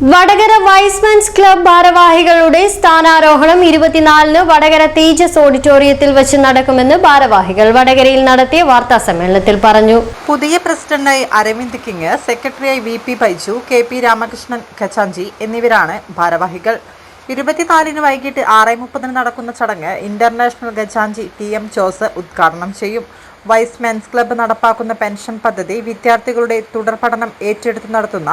Vadakara വൈസ്മാൻസ് club ഭാരവാഹികളുടെ സ്ഥാനാരോഹണം ഇരുപത്തിനാലിന് വടകര തേജസ് ഓഡിറ്റോറിയത്തിൽ വെച്ച് നടക്കുമെന്ന് ഭാരവാഹികൾ വടകരയിൽ നടത്തിയ വാർത്താ സമ്മേളനത്തിൽ പറഞ്ഞു. പുതിയ പ്രസിഡന്റായി അരവിന്ദ് കിങ് സെക്രട്ടറിയായി V P Baiju K P Ramakrishnan ഖച്ചാഞ്ചി എന്നിവരാണ് ഭാരവാഹികൾ. ഇരുപത്തിനാലിന് വൈകിട്ട് ആറ് മുപ്പതിന് നടക്കുന്ന ചടങ്ങ് ഇന്റർനാഷണൽ ഖച്ചാഞ്ചി ടി എം ജോസ് ഉദ്ഘാടനം ചെയ്യും. വൈസ് മെൻസ് ക്ലബ്ബ് നടപ്പാക്കുന്ന പെൻഷൻ പദ്ധതി വിദ്യാർത്ഥികളുടെ തുടർ പഠനം ഏറ്റെടുത്ത് നടത്തുന്ന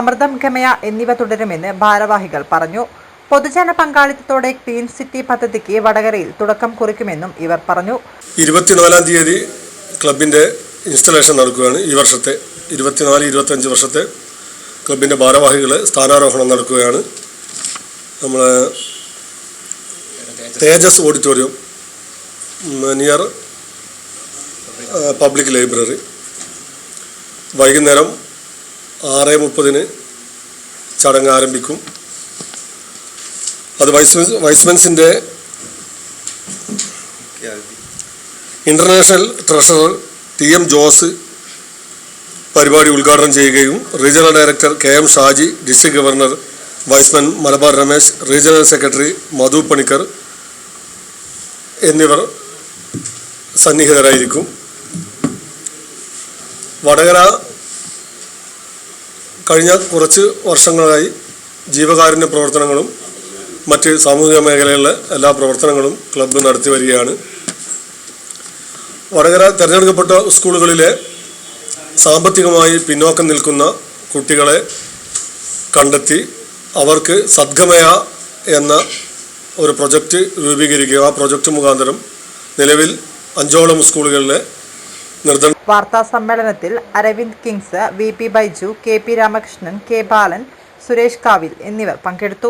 അമൃതം ഗമയ എന്നിവ തുടരുമെന്ന് ഭാരവാഹികൾ പറഞ്ഞു. പൊതുജന പങ്കാളിത്തത്തോടെ ക്ലീൻ സിറ്റി പദ്ധതിക്ക് വടകരയിൽ തുടക്കം കുറിക്കുമെന്നും ഇവർ പറഞ്ഞു. ഇരുപത്തിനാലാം തീയതി ക്ലബിന്റെ ഇൻസ്റ്റലേഷൻ നടക്കുകയാണ്. ഈ വർഷത്തെ ഇരുപത്തിനാല് ഇരുപത്തഞ്ച് വർഷത്തെ ക്ലബിന്റെ ഭാരവാഹികൾ സ്ഥാനാരോഹണം നടക്കുകയാണ്. നമ്മൾ Tejas auditorium near public library വൈകുന്നേരം ആറ് മുപ്പതിന് ചടങ്ങ് ആരംഭിക്കും. അത് Y's വൈസ്മെൻസിന്റെ international treasurer T M Jose പരിപാടി ഉദ്ഘാടനം ചെയ്യുകയും regional director K M Shaji district governor Y's man Malabar Ramesh regional secretary Madhu Panicker എന്നിവർ സന്നിഹിതരായിരിക്കും. വടകര കഴിഞ്ഞ കുറച്ച് വർഷങ്ങളായി ജീവകാരുണ്യ പ്രവർത്തനങ്ങളും മറ്റ് സാമൂഹിക മേഖലകളിലെ എല്ലാ പ്രവർത്തനങ്ങളും ക്ലബ്ബ് നടത്തി വരികയാണ്. വടകര തിരഞ്ഞെടുക്കപ്പെട്ട സ്കൂളുകളിലെ സാമ്പത്തികമായി പിന്നോക്കം നിൽക്കുന്ന കുട്ടികളെ കണ്ടെത്തി അവർക്ക് സദ്ഗമയ എന്ന ഒരു പ്രൊജക്റ്റ് രൂപീകരിക്കുക. ആ പ്രൊജക്റ്റ് മുഖാന്തരം നിലവിൽ അഞ്ചോളം സ്കൂളുകളിലെ വാർത്താ സമ്മേളനത്തിൽ Aravind Kings V P Baiju K P Ramakrishnan K Balan Suresh Kavil എന്നിവർ പങ്കെടുത്തു.